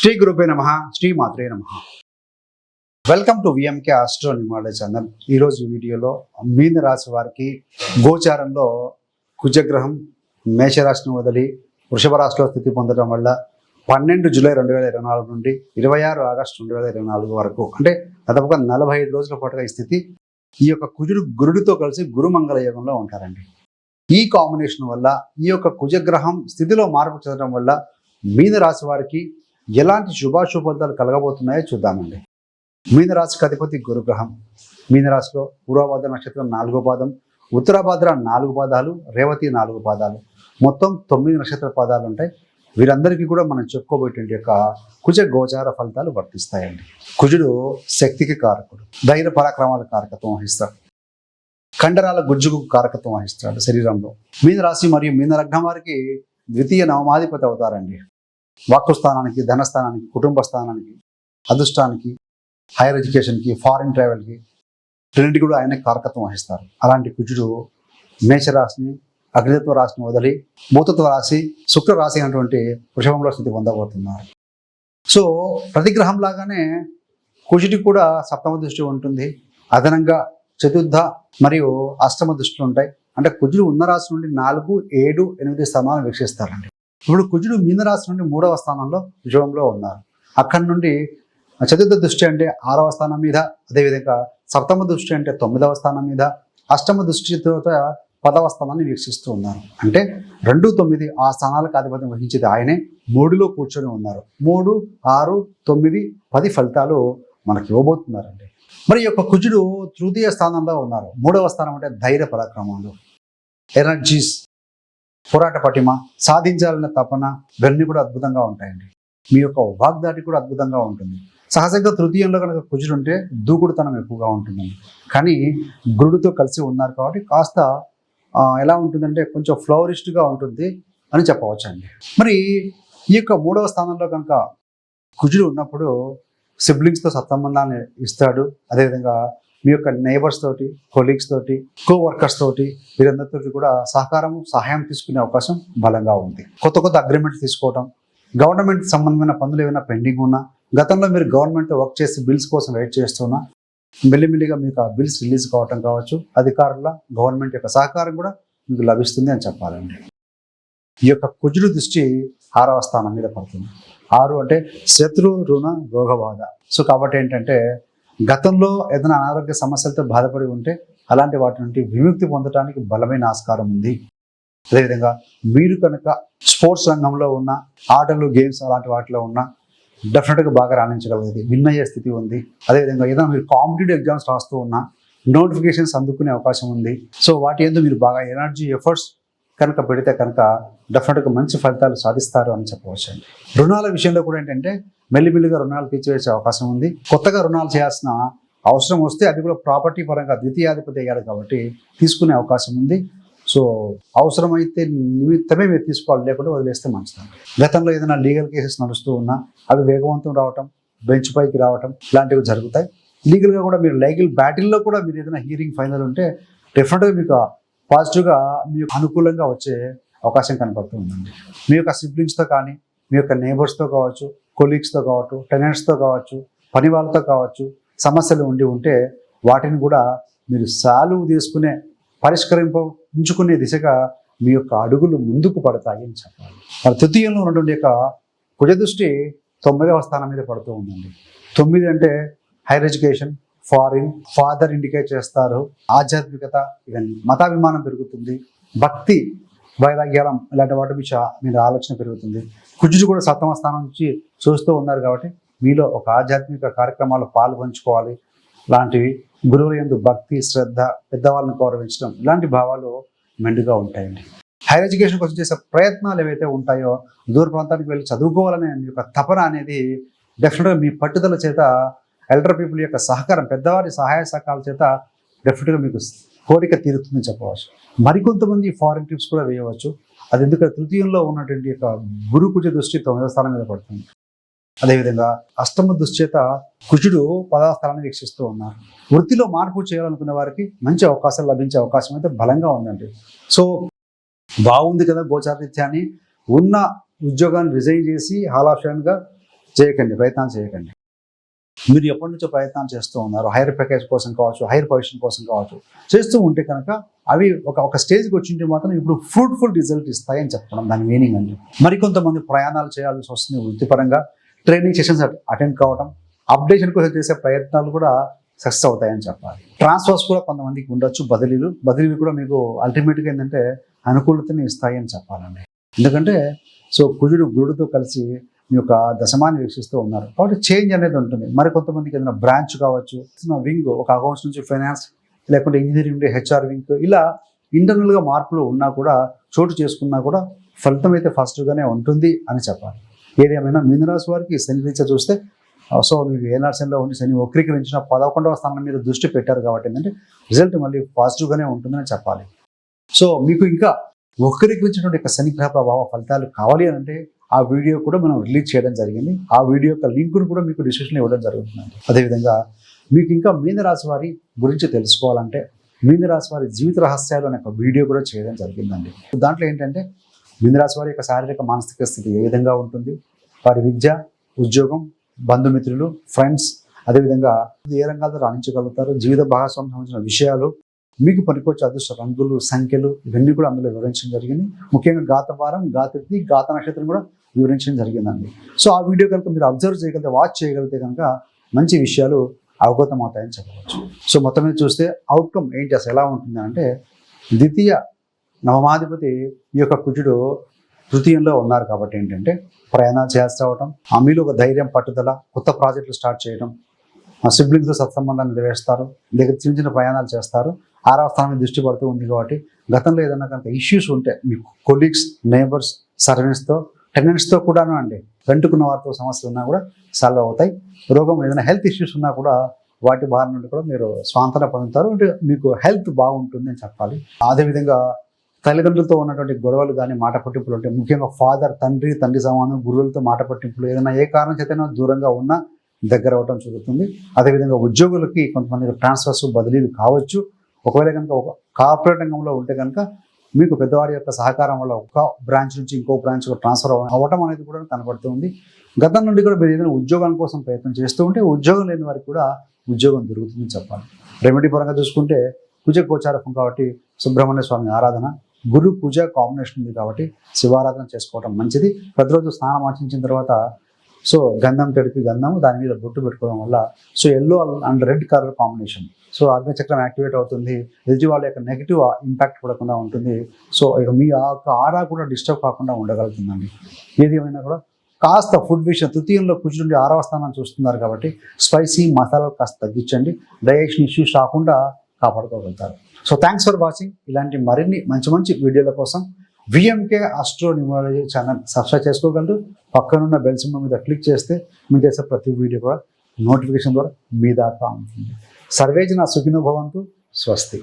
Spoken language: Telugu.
శ్రీ గురుపే నమ శ్రీ మాత్రే నమ. Welcome to VMK astro numerology channel ఈరోజు వీడియోలో మీన రాశి వారికి గోచారంలో కుజగ్రహం మేషరాశిని వదిలి వృషభ రాశిలో స్థితి పొందడం వల్ల పన్నెండు జూలై రెండు వేల ఇరవై నాలుగు నుండి ఇరవై ఆరు ఆగస్టు రెండు వేల ఇరవై నాలుగు వరకు అంటే దాదాపుగా నలభై ఐదు రోజుల పాటుగా ఈ స్థితి ఈ యొక్క కుజుడు గురుడితో కలిసి గురుమంగళ యోగంలో ఉంటారండి. ఈ కాంబినేషన్ వల్ల ఈ యొక్క కుజగ్రహం స్థితిలో మార్పు చెందడం వల్ల మీన రాశి వారికి ఎలాంటి శుభాశుభ కలగబోతున్నాయో చూద్దామండి. మీనరాశికి అధిపతి గురుగ్రహం. మీనరాశిలో పూర్వభాద్ర నక్షత్రం నాలుగో పాదం ఉత్తరాభాద్ర నాలుగు పాదాలు రేవతి నాలుగు పాదాలు. మొత్తం తొమ్మిది నక్షత్ర పాదాలు ఉంటాయి. వీరందరికీ కూడా మనం చెప్పుకోబోయేటువంటి యొక్క కుజ గోచార ఫలితాలు వర్తిస్తాయండి. కుజుడు శక్తికి కారకుడు ధైర్య పరాక్రమాల కారకత్వం వహిస్తాడు. కండరాల గుజ్జుకు కారకత్వం వహిస్తాడు శరీరంలో. మీనరాశి మరియు మీనలగ్నం వారికి ద్వితీయ నవమాధిపతి అవుతారండి. వాక్కు స్థానానికి ధనస్థానానికి కుటుంబ స్థానానికి అదృష్టానికి హైయర్ ఎడ్యుకేషన్కి ఫారిన్ ట్రావెల్కి రెండింటి కూడా ఆయన కారకత్వం వహిస్తారు. అలాంటి కుజుడు మేషరాశిని అగ్నిత్వ రాశిని వదిలి భూతత్వ రాశి శుక్ర రాశి అయినటువంటి వృషభంలో స్థితి పొందబోతున్నారు. సో ప్రతి గ్రహం లాగానే కుజుడికి కూడా సప్తమ దృష్టి ఉంటుంది. అదనంగా చతుర్థ మరియు అష్టమ దృష్టిలు ఉంటాయి. అంటే కుజుడు ఉన్న రాశి నుండి నాలుగు ఏడు ఎనిమిది స్థానాలు వీక్షిస్తారండి. ఇప్పుడు కుజుడు మీనరాశి నుండి మూడవ స్థానంలో వృషభంలో ఉన్నారు. అక్కడి నుండి చతుర్థ దృష్టి అంటే ఆరవ స్థానం మీద అదేవిధంగా సప్తమ దృష్టి అంటే తొమ్మిదవ స్థానం మీద అష్టమ దృష్టితో పదవ స్థానాన్ని వీక్షిస్తూ ఉన్నారు. అంటే రెండు తొమ్మిది ఆ స్థానాలకు ఆధిపత్యం వహించేది ఆయనే. మూడులో కూర్చొని ఉన్నారు. మూడు ఆరు తొమ్మిది పది ఫలితాలు మనకి ఇవ్వబోతున్నారండి. మరి యొక్క కుజుడు తృతీయ స్థానంలో ఉన్నారు. మూడవ స్థానం అంటే ధైర్య పరాక్రమాలు. ఎనర్జీస్. పోరాట పటిమ సాధించాలన్న తపన ఇవన్నీ కూడా అద్భుతంగా ఉంటాయండి. మీ యొక్క వాగ్దాటి కూడా అద్భుతంగా ఉంటుంది. సహజంగా తృతీయంలో కనుక కుజుడు ఉంటే దూకుడుతనం ఎక్కువగా ఉంటుందండి. కానీ గురుడితో కలిసి ఉన్నారు కాబట్టి కాస్త ఎలా ఉంటుందంటే కొంచెం ఫ్లవరిస్ట్గా ఉంటుంది అని చెప్పవచ్చు అండి మరి ఈ యొక్క మూడవ స్థానంలో కనుక కుజుడు ఉన్నప్పుడు సిబ్లింగ్స్తో సత్సంబంధాన్ని ఇస్తాడు. అదేవిధంగా మీ యొక్క నైబర్స్ తోటి కొలీగ్స్ తోటి కో వర్కర్స్ తోటి వీరందరితో కూడా సహకారం సహాయం తీసుకునే అవకాశం బలంగా ఉంది. కొత్త కొత్త అగ్రిమెంట్స్ తీసుకోవడం గవర్నమెంట్ సంబంధమైన పనులు ఏమైనా పెండింగ్ ఉన్నా గతంలో మీరు గవర్నమెంట్ వర్క్ చేసి బిల్స్ కోసం వెయిట్ చేస్తున్నా మెల్లిమెల్లిగా మీకు ఆ బిల్స్ రిలీజ్ కావటం కావచ్చు అధికారుల గవర్నమెంట్ యొక్క సహకారం కూడా మీకు లభిస్తుంది అని చెప్పాలండి. ఈ యొక్క కుజుడు దృష్టి ఆరవ స్థానం మీద పడుతుంది. ఆరు అంటే శత్రు రుణ రోగబాధ సో కాబట్టి ఏంటంటే గతంలో ఏదైనా అనారోగ్య సమస్యలతో బాధపడి ఉంటే అలాంటి వాటి నుండి విముక్తి పొందడానికి బలమైన ఆస్కారం ఉంది. అదేవిధంగా మీరు కనుక స్పోర్ట్స్ రంగంలో ఉన్న ఆటలు గేమ్స్ అలాంటి వాటిలో ఉన్న డెఫినెట్గా బాగా రాణించగలిగేది విన్ అయ్యే స్థితి ఉంది. అదేవిధంగా ఏదైనా మీరు కాంపిటేటివ్ ఎగ్జామ్స్ రాస్తూ ఉన్నా నోటిఫికేషన్స్ అందుకునే అవకాశం ఉంది. సో వాటి ఎందుకు మీరు బాగా ఎనర్జీ ఎఫర్ట్స్ కనుక పెడితే కనుక డెఫినెట్గా మంచి ఫలితాలు సాధిస్తారు అని చెప్పవచ్చు అండి రుణాల విషయంలో కూడా ఏంటంటే మెల్లిమెల్లిగా రుణాలు తీర్చివేసే అవకాశం ఉంది. కొత్తగా రుణాలు చేయాల్సిన అవసరం వస్తే అది కూడా ప్రాపర్టీ పరంగా ద్వితీయాధిపతి అయ్యాడు కాబట్టి తీసుకునే అవకాశం ఉంది. సో అవసరమైతే నిమిత్తమే మీరు తీసుకోవాలి లేకుంటే వదిలేస్తే మంచిదండి. గతంలో ఏదైనా లీగల్ కేసెస్ నడుస్తూ ఉన్నా అవి వేగవంతం రావటం బెంచ్ పైకి రావటం ఇలాంటివి జరుగుతాయి. లీగల్గా కూడా మీరు లీగల్ బ్యాటిల్లో కూడా మీరు ఏదైనా హీరింగ్ ఫైనల్ ఉంటే డెఫినెట్గా మీకు పాజిటివ్గా మీకు అనుకూలంగా వచ్చే అవకాశం కనపడుతూ ఉందండి. మీ యొక్క సిబ్లింగ్స్తో కానీ మీ యొక్క నేబర్స్తో కావచ్చు కొలీగ్స్తో కావచ్చు టెనెంట్స్తో కావచ్చు పని వాళ్ళతో కావచ్చు సమస్యలు ఉండి ఉంటే వాటిని కూడా మీరు సాలువు తీసుకునే పరిష్కరింప ఉంచుకునే దిశగా మీ యొక్క అడుగులు ముందుకు పడతాయి అని చెప్పాలి. మరి తృతీయంలో ఉన్నటువంటి యొక్క కుజదృష్టి తొమ్మిదవ స్థానం మీద పడుతూ ఉందండి. తొమ్మిది అంటే higher education foreign father indicate చేస్తారు. ఆధ్యాత్మికత ఇవన్నీ మతాభిమానం పెరుగుతుంది. భక్తి వైరాగ్యాలం ఇలాంటి వాటి మీద మీద ఆలోచన పెరుగుతుంది. కుజుడు కూడా సప్తమ స్థానం నుంచి చూస్తూ ఉన్నారు కాబట్టి మీలో ఒక ఆధ్యాత్మిక కార్యక్రమాలు పాల్పంచుకోవాలి. లాంటివి గురువుల యందు భక్తి శ్రద్ధ పెద్దవాళ్ళని గౌరవించడం ఇలాంటి భావాలు మెండుగా ఉంటాయండి. హైయర్ ఎడ్యుకేషన్ కోసం చేసే ప్రయత్నాలు ఏవైతే ఉంటాయో దూర ప్రాంతానికి వెళ్ళి చదువుకోవాలనే మీ యొక్క తపన అనేది డెఫినెట్గా మీ పట్టుదల చేత ఎల్డర్ పీపుల్ యొక్క సహకారం పెద్దవారి సహాయ సహకారాల చేత డెఫినెట్గా మీకు కోరిక తీరుతుందని చెప్పవచ్చు. మరికొంతమంది ఫారిన్ ట్రిప్స్ కూడా వేయవచ్చు. అది ఎందుకంటే తృతీయంలో ఉన్నటువంటి యొక్క గురు కుజ దృష్టి తొమ్మిదవ స్థానం మీద పడుతుంది. అదేవిధంగా అష్టమ దుశ్చేత కుజుడు పదవ స్థలాన్ని వీక్షిస్తూ ఉన్నారు. వృత్తిలో మార్పు చేయాలనుకునే వారికి మంచి అవకాశాలు లభించే అవకాశం అయితే బలంగా ఉందండి. సో బాగుంది కదా గోచారీత్యాన్ని. ఉన్న ఉద్యోగాన్ని రిజైన్ చేసి హాల్ ఆప్షన్గా చేయకండి ప్రయత్నం చేయకండి. మీరు ఎప్పటి నుంచో ప్రయత్నాలు చేస్తూ ఉన్నారు. హైయర్ ప్యాకేజ్ కోసం కావచ్చు హైయర్ పొజిషన్ కోసం కావచ్చు. చేస్తూ ఉంటే కనుక అవి ఒక ఒక స్టేజ్కి వచ్చింటే మాత్రం ఇప్పుడు ఫ్రూట్ఫుల్ రిజల్ట్ ఇస్తాయని చెప్పడం దాని మీనింగ్ అండి. మరికొంతమంది ప్రయాణాలు చేయాల్సి వస్తుంది వృత్తిపరంగా. ట్రైనింగ్ సెషన్స్ అటెండ్ కావడం అప్డేషన్ కోసం చేసే ప్రయత్నాలు కూడా సక్సెస్ అవుతాయని చెప్పాలి. ట్రాన్స్ఫర్స్ కూడా కొంతమందికి ఉండొచ్చు బదిలీలు. బదిలీలు కూడా మీకు అల్టిమేట్గా ఏంటంటే అనుకూలతని ఇస్తాయని చెప్పాలండి. ఎందుకంటే సో కుజుడు గురుడితో కలిసి మీ యొక్క దశమాన్ని వీక్షిస్తూ ఉన్నారు. కాబట్టి చేంజ్ అనేది ఉంటుంది. మరి కొంతమందికి ఏదైనా బ్రాంచ్ కావచ్చు వింగ్ ఒక అకౌంట్స్ నుంచి ఫైనాన్స్ లేకుంటే ఇంజనీరింగ్ నుండి హెచ్ఆర్ వింగ్ ఇలా ఇంటర్నల్గా మార్పులు ఉన్నా కూడా చోటు చేసుకున్నా కూడా ఫలితం అయితే ఫస్ట్గానే ఉంటుంది అని చెప్పాలి. ఏదేమైనా మీనరాశి వారికి శని రీత్యా చూస్తే సో మీకు ఏనార్సన్లో ఉండి శని వక్రీకరించిన పదకొండవ స్థానం మీద దృష్టి పెట్టారు కాబట్టి ఏంటంటే రిజల్ట్ మళ్ళీ పాజిటివ్గానే ఉంటుందని చెప్పాలి. సో మీకు ఇంకా వక్రీకరించినటువంటి యొక్క శని గ్రహ ప్రభావ ఫలితాలు కావాలి అని అంటే ఆ వీడియో కూడా మనం రిలీజ్ చేయడం జరిగింది. ఆ వీడియో యొక్క లింకును కూడా మీకు డిస్క్రిప్షన్ ఇవ్వడం జరుగుతుందండి. అదేవిధంగా మీకు ఇంకా మీనరాశి వారి గురించి తెలుసుకోవాలంటే మీనరాశి వారి జీవిత రహస్యాలు అనే ఒక వీడియో కూడా చేయడం జరిగిందండి. దాంట్లో ఏంటంటే మీనరాశి వారి యొక్క శారీరక మానసిక స్థితి ఏ విధంగా ఉంటుంది? వారి విద్య ఉద్యోగం బంధుమిత్రులు ఫ్రెండ్స్ అదేవిధంగా ఏ రంగాల్లో రాణించగలుగుతారు? జీవిత భాగస్వామ్యం సంబంధించిన విషయాలు మీకు పనికొచ్చే అదృష్ట రంగులు సంఖ్యలు ఇవన్నీ కూడా అందులో వివరించడం జరిగింది. ముఖ్యంగా గాత వారం గాతృతి గాత నక్షత్రం కూడా వివరించడం జరిగిందండి. సో ఆ వీడియో కనుక మీరు అబ్జర్వ్ చేయగలిగితే వాచ్ చేయగలిగితే కనుక మంచి విషయాలు అవగతం అవుతాయని చెప్పవచ్చు. సో మొత్తం మీద చూస్తే అవుట్కమ్ ఏంటి అసలు ఎలా ఉంటుంది అంటే ద్వితీయ నవమాధిపతి ఈ యొక్క కుజుడు తృతీయంలో ఉన్నారు కాబట్టి ఏంటంటే ప్రయాణాలు చేస్తూ అవటం ఆ మీలో ఒక ధైర్యం పట్టుదల కొత్త ప్రాజెక్టులు స్టార్ట్ చేయడం ఆ సిబ్లింగ్స్తో సత్సంబంధాన్ని నిర్వహిస్తారు దగ్గర చిన్న చిన్న ప్రయాణాలు చేస్తారు ఆరవ స్థానం దృష్టి పడుతూ ఉంది కాబట్టి గతంలో ఏదైనా కనుక ఇష్యూస్ ఉంటే మీ కొలీగ్స్ నేబర్స్ సర్వీస్తో టెనెంట్స్తో కూడాను అండి వెంటుకున్న వారితో సమస్యలు ఉన్నా కూడా సాల్వ్ అవుతాయి. రోగం ఏదైనా హెల్త్ ఇష్యూస్ ఉన్నా కూడా వాటి బారి నుండి కూడా మీరు స్వాంతన పొందుతారు. అంటే మీకు హెల్త్ బాగుంటుంది అని చెప్పాలి. అదేవిధంగా తల్లిదండ్రులతో ఉన్నటువంటి గొడవలు కానీ మాట పట్టింపులు ఉంటాయి ముఖ్యంగా ఫాదర్ తండ్రి తండ్రి సమానం గురువులతో మాట పట్టింపులు ఏదైనా ఏ కారణం చేతైనా దూరంగా ఉన్నా దగ్గర అవటం జరుగుతుంది. అదేవిధంగా ఉద్యోగులకి కొంతమంది ట్రాన్స్ఫర్స్ బదిలీలు కావచ్చు. ఒకవేళ కనుక ఒక కార్పొరేట్ రంగంలో ఉంటే కనుక మీకు పెద్దవారి యొక్క సహకారం వల్ల ఒక బ్రాంచ్ నుంచి ఇంకో బ్రాంచ్ ట్రాన్స్ఫర్ అవ్వటం అనేది కూడా కనబడుతుంది. గతం నుండి కూడా మీరు ఏదైనా ఉద్యోగం కోసం ప్రయత్నం చేస్తూ ఉంటే ఉద్యోగం లేని వారికి కూడా ఉద్యోగం దొరుకుతుందని చెప్పాలి. రెమెడీ పరంగా చూసుకుంటే కుజ గోచారకం కాబట్టి సుబ్రహ్మణ్య స్వామి ఆరాధన గురు పూజ కాంబినేషన్ ఉంది కాబట్టి శివారాధన చేసుకోవడం మంచిది. ప్రతిరోజు స్నానం ఆచరించిన తర్వాత సో గంధం తడిపి గంధం దాని మీద బొట్టు పెట్టుకోవడం వల్ల so yellow and red colour combination so అగ్నిచక్రం activate అవుతుంది ఎల్జీ వాళ్ళ యొక్క నెగిటివ్ ఇంపాక్ట్ పడకుండా ఉంటుంది. సో ఇక మీ ఆ యొక్క ఆరా కూడా డిస్టర్బ్ కాకుండా ఉండగలుగుతుందండి. ఏది ఏమైనా కూడా కాస్త ఫుడ్ విషయం తృతీయంలో కూర్చుండి ఆరవ స్థానం చూస్తున్నారు కాబట్టి స్పైసీ మసాలాలు కాస్త తగ్గించండి. డైజెషన్ ఇష్యూస్ రాకుండా కాపాడుకోగలుగుతారు. సో థ్యాంక్స్ ఫర్ వాచింగ్ ఇలాంటి మరిన్ని మంచి మంచి వీడియోల కోసం VMK astro numerology channel subscribe చేసుకోగలరు. పక్కనున్న బెల్ సింబల్ మీద క్లిక్ చేస్తే మీరు చేసే ప్రతి వీడియో కూడా నోటిఫికేషన్ ద్వారా మీ దాకా ఉంటుంది. సర్వేజన సుఖినో భవంతు స్వస్తి.